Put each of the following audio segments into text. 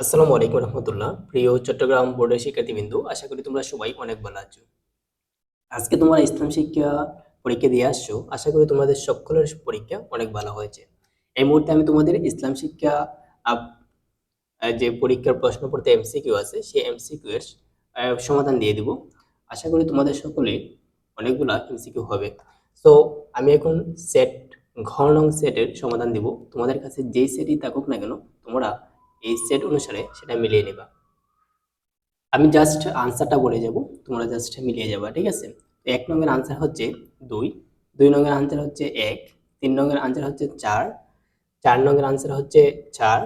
আসসালামু আলাইকুম রহমতুল্লাহ। প্রিয় চট্টগ্রাম বোর্ডের শিক্ষার্থীবৃন্দু, আশা করি তোমরা সবাই অনেক ভালো আছো। আজকে তোমরা ইসলাম শিক্ষা পরীক্ষা দিয়ে আসছো, আশা করি তোমাদের সকলের পরীক্ষা অনেক ভালো হয়েছে। এই মুহূর্তে আমি তোমাদের ইসলাম শিক্ষা যে পরীক্ষার প্রশ্ন পড়তে এমসিকিউ আছে, সেই এমসিকিউ এর সমাধান দিয়ে দিব। আশা করি তোমাদের সকলে অনেকগুলা এমসিকিউ হবে। তো আমি এখন সেট ঘর নং সেটের সমাধান দিব। তোমাদের কাছে যেই সেটই থাকুক না কেন, তোমরা এই সেট অনুসারে সেটা মিলিয়ে নেবা আমি জাস্ট আনসারটা বলে যাব তোমরা জাস্ট মিলিয়ে যাবা ঠিক আছে তো এক নংয়ের আনসার হচ্ছে দুই দুই নংয়ের আনসার হচ্ছে এক তিন নংয়ের আনসার হচ্ছে চার চার নংয়ের আনসার হচ্ছে চার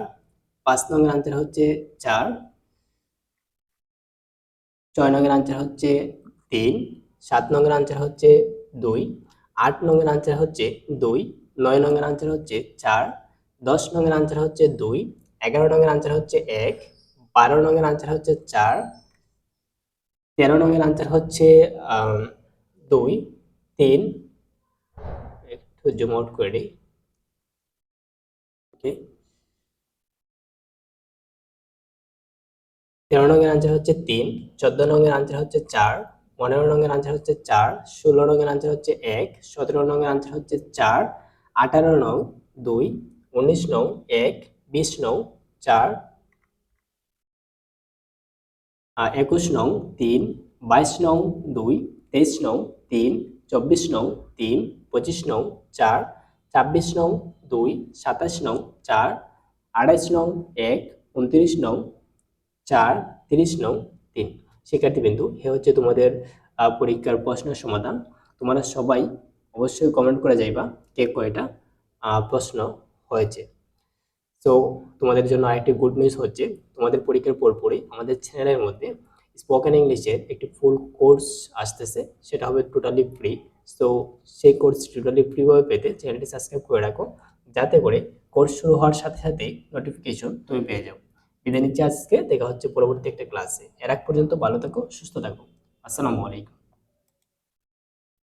পাঁচ নংয়ের আনসার হচ্ছে চার ছয় নংয়ের আনসার হচ্ছে তিন সাত নংয়ের আনসার হচ্ছে দুই আট নংয়ের আনসার হচ্ছে দুই নয় নংয়ের আনসার হচ্ছে চার দশ নংয়ের আনসার হচ্ছে দুই এগারো নংয়ের আনসার হচ্ছে এক, বারো নংয়ের আনসার হচ্ছে চার, তেরো নংয়ের আনসার হচ্ছে দুই, তিন। একটু জুম আউট করে দিই। তেরো নংয়ের আনসার হচ্ছে তিন, চোদ্দ নংয়ের আনসার হচ্ছে চার, পনেরো নংয়ের আনসার হচ্ছে চার, ষোলো নংয়ের আনসার হচ্ছে এক, সতেরো নংয়ের আনসার হচ্ছে চার, আঠারো নং দুই, উনিশ নং এক বিশ নং চার একুশ নং তিন, বাইশ নং দুই, তেইশ নং তিন, চব্বিশ নং তিন, পঁচিশ নং চার, ছাব্বিশ নং দুই, সাতাশ নং চার আঠাইশ নং এক, উনত্রিশ নং চার, তিরিশ নং তিন। শিক্ষার্থীবৃন্দু, এ হচ্ছে তোমাদের পরীক্ষার প্রশ্নের সমাধান। তোমরা সবাই অবশ্যই কমেন্ট করে যাইবা কে কয়টা প্রশ্ন হয়েছে। সো তোমাদের জন্য আরেকটি গুড নিউজ হচ্ছে, তোমাদের পরীক্ষার পরপরই আমাদের চ্যানেলের মধ্যে স্পোকেন ইংলিশের একটি ফুল কোর্স আসতেছে, সেটা হবে টোটালি ফ্রি সো সেই কোর্স টোটালি ফ্রিভাবে পেতে চ্যানেলটি সাবস্ক্রাইব করে রাখো, যাতে করে কোর্স শুরু হওয়ার সাথে সাথে নোটিফিকেশন তুমি পেয়ে যাও। বিদায় নিচ্ছি আজকে, দেখা হচ্ছে পরবর্তী একটা ক্লাসে এর আগ পর্যন্ত ভালো থাকো, সুস্থ থাকো। আসসালামু আলাইকুম।